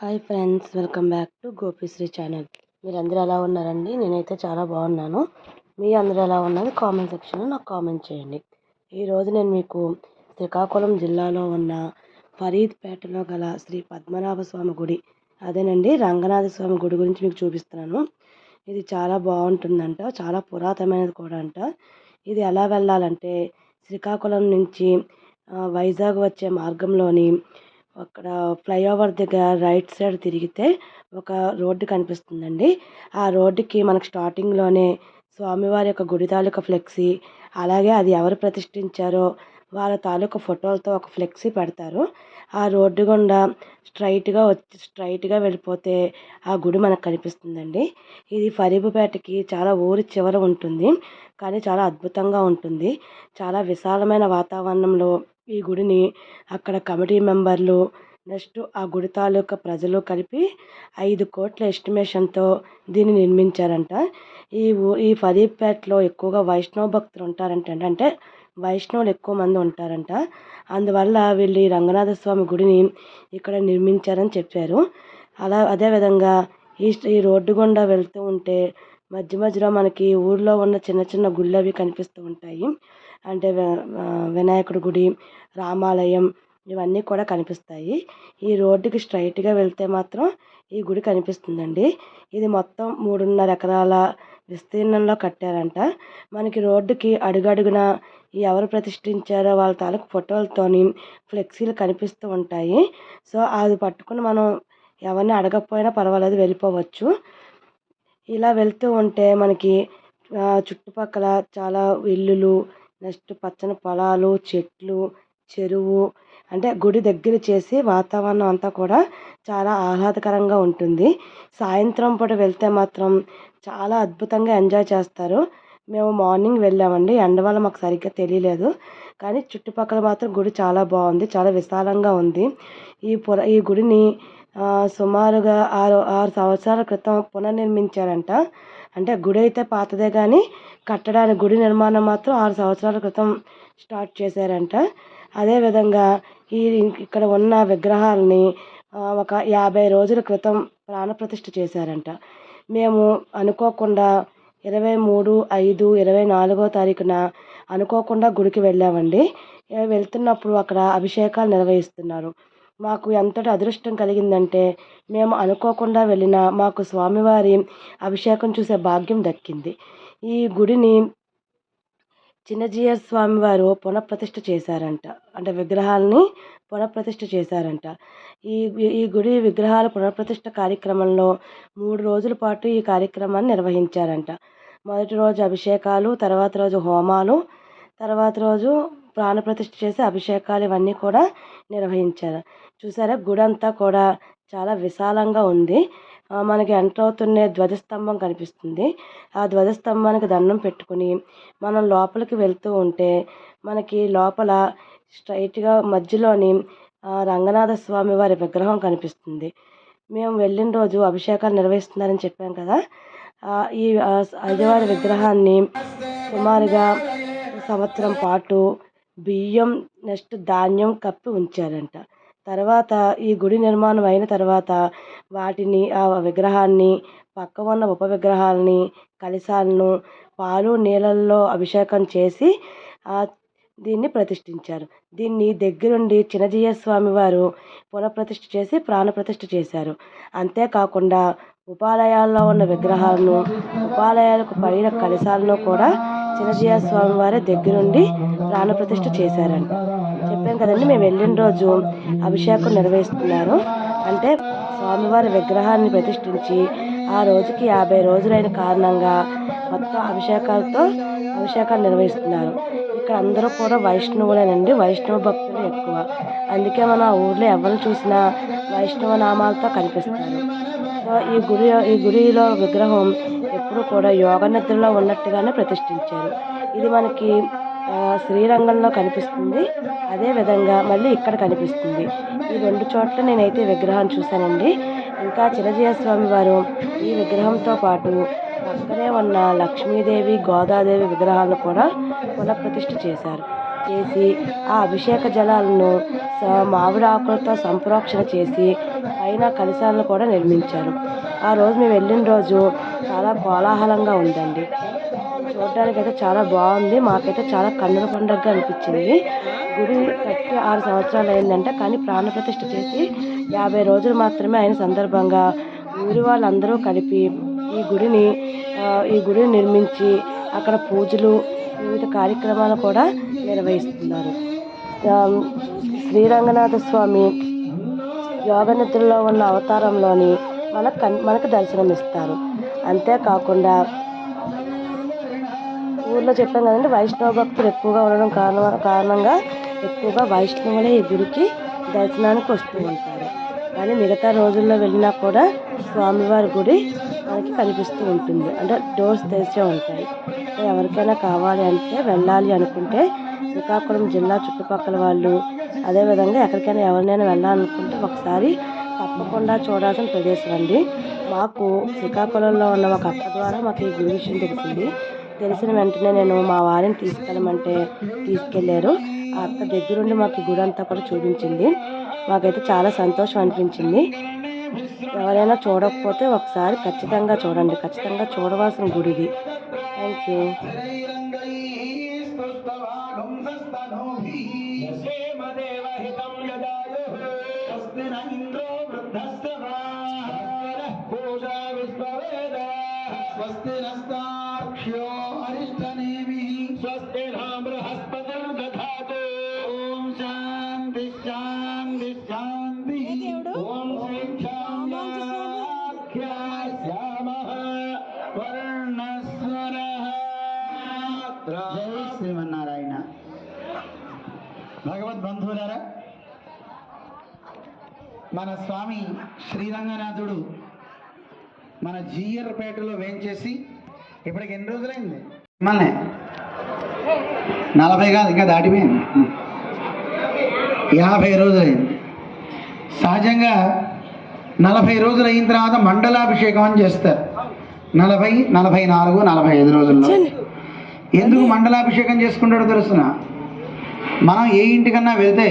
Hi friends welcome back to Gopishri channel మీరందరూ ఎలా ఉన్నారండి? నేనైతే చాలా బాగున్నాను. మీ అందరూ ఎలా ఉన్నది కామెంట్ సెక్షన్లో నాకు కామెంట్ చేయండి. ఈరోజు నేను మీకు శ్రీకాకుళం జిల్లాలో ఉన్న ఫరీద్పేటలో గల శ్రీ పద్మనాభ స్వామి గుడి అదేనండి రంగనాథ స్వామి గుడి గురించి మీకు చూపిస్తున్నాను. ఇది చాలా బాగుంటుందంట చాలా పురాతనమైనది కూడా అంట. ఇది ఎలా వెళ్ళాలంటే శ్రీకాకుళం నుంచి వైజాగ్ వచ్చే మార్గంలోని అక్కడ ఫ్లైఓవర్ దగ్గర రైట్ సైడ్ తిరిగితే ఒక రోడ్డు కనిపిస్తుందండి. ఆ రోడ్డుకి మనకు స్టార్టింగ్లోనే స్వామివారి యొక్క గుడి తాలూకా ఫ్లెక్సీ అలాగే అది ఎవరు ప్రతిష్ఠించారో వాళ్ళ తాలూకా ఫోటోలతో ఒక ఫ్లెక్సీ పెడతారు. ఆ రోడ్డు గుండా స్ట్రైట్గా వచ్చి స్ట్రైట్గా వెళ్ళిపోతే ఆ గుడి మనకు కనిపిస్తుందండి. ఇది ఫరీబుపేటకి చాలా ఊరి చివర ఉంటుంది కానీ చాలా అద్భుతంగా ఉంటుంది. చాలా విశాలమైన వాతావరణంలో ఈ గుడిని అక్కడ కమిటీ మెంబర్లు నెక్స్ట్ ఆ గుడి తాలూకా ప్రజలు కలిపి ఐదు కోట్ల ఎస్టిమేషన్తో దీన్ని నిర్మించారంట. ఈ ఊ ఈ ఫరీద్పేటలో ఎక్కువగా వైష్ణవ భక్తులు ఉంటారంట అంటే వైష్ణవులు ఎక్కువ మంది ఉంటారంట. అందువల్ల వీళ్ళు ఈ రంగనాథ స్వామి గుడిని ఇక్కడ నిర్మించారని చెప్పారు. అలా అదేవిధంగా ఈ ఈ రోడ్డు గుండా వెళ్తూ ఉంటే మధ్య మధ్యలో మనకి ఊర్లో ఉన్న చిన్న చిన్న గుళ్ళు అవి కనిపిస్తూ ఉంటాయి. అంటే వినాయకుడి గుడి రామాలయం ఇవన్నీ కూడా కనిపిస్తాయి. ఈ రోడ్డుకి స్ట్రైట్గా వెళ్తే మాత్రం ఈ గుడి కనిపిస్తుందండి. ఇది మొత్తం మూడున్నర ఎకరాల విస్తీర్ణంలో కట్టారంట. మనకి రోడ్డుకి అడుగడుగున ఎవరు ప్రతిష్ఠించారో వాళ్ళ తాలూకు ఫోటోలతోని ఫ్లెక్సీలు కనిపిస్తూ ఉంటాయి. సో అది పట్టుకుని మనం ఎవరిని అడగకపోయినా పర్వాలేదు వెళ్ళిపోవచ్చు. ఇలా వెళ్తూ ఉంటే మనకి చుట్టుపక్కల చాలా ఇల్లులు నెక్స్ట్ పచ్చని పొలాలు చెట్లు చెరువు అంటే గుడి దగ్గర చేసి వాతావరణం అంతా కూడా చాలా ఆహ్లాదకరంగా ఉంటుంది. సాయంత్రం పూట వెళ్తే మాత్రం చాలా అద్భుతంగా ఎంజాయ్ చేస్తారు. మేము మార్నింగ్ వెళ్ళామండి. ఎండ వల్ల మాకు సరిగ్గా తెలియలేదు. కానీ చుట్టుపక్కల మాత్రం గుడి చాలా బాగుంది. చాలా విశాలంగా ఉంది. ఈ పుర ఈ గుడిని సుమారుగా ఆరు ఆరు సంవత్సరాల క్రితం పునర్నిర్మించారంట. అంటే గుడి అయితే పాతదే కానీ కట్టడానికి గుడి నిర్మాణం మాత్రం ఆరు సంవత్సరాల క్రితం స్టార్ట్ చేశారంట. అదేవిధంగా ఈ ఇక్కడ ఉన్న విగ్రహాలని ఒక యాభై రోజుల క్రితం ప్రాణప్రతిష్ఠ చేశారంట. మేము అనుకోకుండా ఇరవై మూడు ఐదు ఇరవై నాలుగో తారీఖున అనుకోకుండా గుడికి వెళ్ళామండి. వెళ్తున్నప్పుడు అక్కడ అభిషేకాలు నిర్వహిస్తున్నారు. మాకు ఎంతటి అదృష్టం కలిగిందంటే మేము అనుకోకుండా వెళ్ళిన మాకు స్వామివారి అభిషేకం చూసే భాగ్యం దక్కింది. ఈ గుడిని చిన్నజీయ స్వామి వారు పునఃప్రతిష్ఠ చేశారంట. అంటే విగ్రహాలని పునఃప్రతిష్ఠ చేశారంట. ఈ ఈ గుడి విగ్రహాల పునఃప్రతిష్ఠ కార్యక్రమంలో మూడు రోజుల పాటు ఈ కార్యక్రమాన్ని నిర్వహించారంట. మొదటి రోజు అభిషేకాలు తర్వాత రోజు హోమాలు తర్వాత రోజు ప్రాణప్రతిష్ఠ చేసి అభిషేకాలు ఇవన్నీ కూడా నిర్వహించారు. చూసారా? గుడి అంతా కూడా చాలా విశాలంగా ఉంది. మనకి ఎంటర్ అవుతున్న ధ్వజస్తంభం కనిపిస్తుంది. ఆ ధ్వజస్తంభానికి దండం పెట్టుకుని మనం లోపలికి వెళ్తూ ఉంటే మనకి లోపల స్ట్రైట్గా మధ్యలోని రంగనాథ స్వామి వారి విగ్రహం కనిపిస్తుంది. మేము వెళ్ళిన రోజు అభిషేకాలు నిర్వహిస్తున్నారని చెప్పాం కదా. ఈ అయ్యవారి విగ్రహాన్ని సుమారుగా సంవత్సరం పాటు బియ్యం నెక్స్ట్ ధాన్యం కప్పి ఉంచారంట. తర్వాత ఈ గుడి నిర్మాణం అయిన తర్వాత వాటిని ఆ విగ్రహాన్ని పక్క ఉన్న ఉప విగ్రహాలని కలశాలను పాలు నీళ్ళల్లో అభిషేకం చేసి దీన్ని ప్రతిష్ఠించారు. దీన్ని దగ్గరుండి చిన్నజీయ స్వామి వారు పునఃప్రతిష్ఠ చేసి ప్రాణప్రతిష్ఠ చేశారు. అంతేకాకుండా ఉపాలయాల్లో ఉన్న విగ్రహాలను ఉపాలయాలకు పైన కలశాలను కూడా చిన్నజీయ స్వామి వారి దగ్గరుండి ప్రాణప్రతిష్ఠ చేశారంట. చెప్పాం కదండి. మేము వెళ్ళిన రోజు అభిషేకం నిర్వహిస్తున్నారు. అంటే స్వామివారి విగ్రహాన్ని ప్రతిష్ఠించి ఆ రోజుకి యాభై రోజులైన కారణంగా మొత్తం అభిషేకాలతో అభిషేకాలు నిర్వహిస్తున్నారు. ఇక్కడ అందరూ కూడా వైష్ణవులేనండి. వైష్ణవ భక్తులు ఎక్కువ. అందుకే మన ఊర్లో ఎవరిని చూసినా వైష్ణవ నామాలతో కనిపిస్తారు. సో ఈ గుడి ఈ గుడిలో విగ్రహం ఎప్పుడు కూడా యోగ నిద్రలో ఉన్నట్టుగానే ప్రతిష్ఠించారు. ఇది మనకి శ్రీరంగంలో కనిపిస్తుంది. అదేవిధంగా మళ్ళీ ఇక్కడ కనిపిస్తుంది. ఈ రెండు చోట్ల నేనైతే విగ్రహాన్ని చూశానండి. ఇంకా చిరజీయ స్వామి వారు ఈ విగ్రహంతో పాటు పక్కనే ఉన్న లక్ష్మీదేవి గోదాదేవి విగ్రహాలను కూడా పునఃప్రతిష్ఠ చేశారు. చేసి ఆ అభిషేక జలాలను మామిడి ఆకులతో సంప్రోక్షణ చేసి పైన కలశాలను కూడా నిర్మించారు. ఆ రోజు మేము వెళ్ళిన రోజు చాలా కోలాహలంగా ఉందండి. చూడడానికి అయితే చాలా బాగుంది. మాకైతే చాలా కన్నుల పండుగగా అనిపించింది. గుడి కట్టి ఆరు సంవత్సరాలు అయిందంటే. కానీ ప్రాణప్రతిష్ఠ చేసి యాభై రోజులు మాత్రమే అయిన సందర్భంగా ఊరి వాళ్ళందరూ కలిపి ఈ గుడిని ఈ గుడిని నిర్మించి అక్కడ పూజలు వివిధ కార్యక్రమాలు కూడా నిర్వహిస్తున్నారు. శ్రీరంగనాథ స్వామి యోగ నిద్రలో ఉన్న అవతారంలోని మనకు కన్- మనకు దర్శనమిస్తారు. అంతేకాకుండా ఊర్లో చెప్పాం కదండి వైష్ణవ భక్తులు ఎక్కువగా ఉండడం కారణ కారణంగా ఎక్కువగా వైష్ణవులే ఈ గుడికి దర్శనానికి వస్తూ ఉంటారు. కానీ మిగతా రోజుల్లో వెళ్ళినా కూడా స్వామివారి గుడి మనకి కనిపిస్తూ ఉంటుంది. అంటే డోర్స్ తెరిచే ఉంటాయి. ఎవరికైనా కావాలి అంటే వెళ్ళాలి అనుకుంటే శ్రీకాకుళం జిల్లా చుట్టుపక్కల వాళ్ళు అదేవిధంగా ఎక్కడికైనా ఎవరినైనా వెళ్ళాలనుకుంటే ఒకసారి తప్పకుండా చూడాల్సిన ప్రదేశం అండి. మాకు శ్రీకాకుళంలో ఉన్న ఒక అక్క ద్వారా మాకు ఈ గుడి విషయం తెలిసింది. తెలిసిన వెంటనే నేను మా వారిని తీసుకెళ్ళమంటే తీసుకెళ్లారు ఆ అక్క దగ్గరుండి మాకు ఈ గుడి అంతా కూడా చూపించింది మాకైతే చాలా సంతోషం అనిపించింది ఎవరైనా చూడకపోతే ఒకసారి ఖచ్చితంగా చూడండి ఖచ్చితంగా చూడవలసిన గుడి ఇది థ్యాంక్ యూ यस्येमदेवहितं यदायुः स्वस्ति न इन्द्रो वृद्धस्तवाः पूजा विश्ववेदाः स्वस्ति नस्ताक्ष्यो अरिष्टनेमिः स्वस्ति न बृहस्पतिर्दधातु ॐ शान्ति शान्ति शान्तिः ॐ श्रीक्षाख्या श्यामः वर्णस्वरः जय श्रीमन्नारायण భగవద్బంధువులారా మన స్వామి శ్రీరంగనాథుడు మన జీయర్పేటలో వేంచేసి ఇప్పటికి ఎన్ని రోజులైంది మిమ్మల్ని నలభై కాదు ఇంకా దాటిపోయింది. యాభై రోజులైంది. సహజంగా నలభై రోజులు అయిన తర్వాత మండలాభిషేకం అని చేస్తారు. నలభై నలభై నాలుగు నలభై ఐదు రోజుల్లో. ఎందుకు మండలాభిషేకం చేసుకుంటాడో తెలుసునా? మనం ఏ ఇంటికన్నా వెళ్తే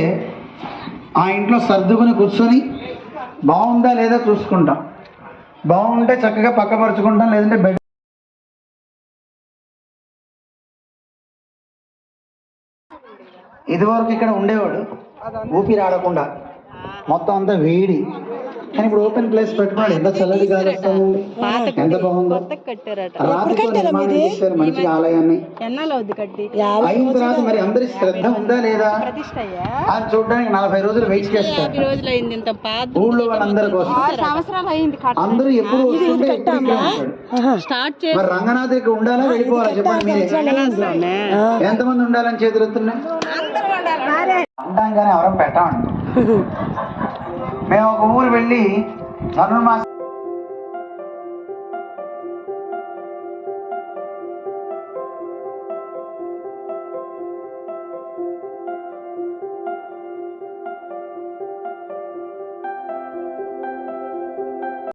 ఆ ఇంట్లో సర్దుకుని కూర్చొని బాగుందా లేదా చూసుకుంటాం. బాగుంటే చక్కగా పక్కపరుచుకుంటాం లేదంటే ఇదివరకు ఇక్కడ ఉండేవాడు. ఊపిరి ఆడకుండా. మొత్తం అంతా వేడి. కానీ ఇప్పుడు ఓపెన్ ప్లేస్ పెట్టుకున్నాడు ఎంత చల్లటి గాలి వస్తుంది? ఎంత బాగుందో. నిర్మాణం చేశారు మంచిగా ఆలయాన్ని. అయిన తర్వాత మరి అందరి శ్రద్ధ ఉందా లేదా? అని చూడడానికి నలభై రోజులు వెయిట్ చేస్తారు. ఊళ్ళో వాళ్ళందరి కోసం. అందరూ ఎప్పుడు వస్తుంటే మరి రంగనాథ్ ఇక్కడ ఉండాలా? వెళ్ళిపోవాలా? చెప్పండి. మీరే ఎంతమంది ఉండాలని చేతులు ఎత్తున్నాయి అంటాం కానీ ఎవరం పెట్టమండి మేము ఒక ఊరు వెళ్ళి ధనుర్మాసం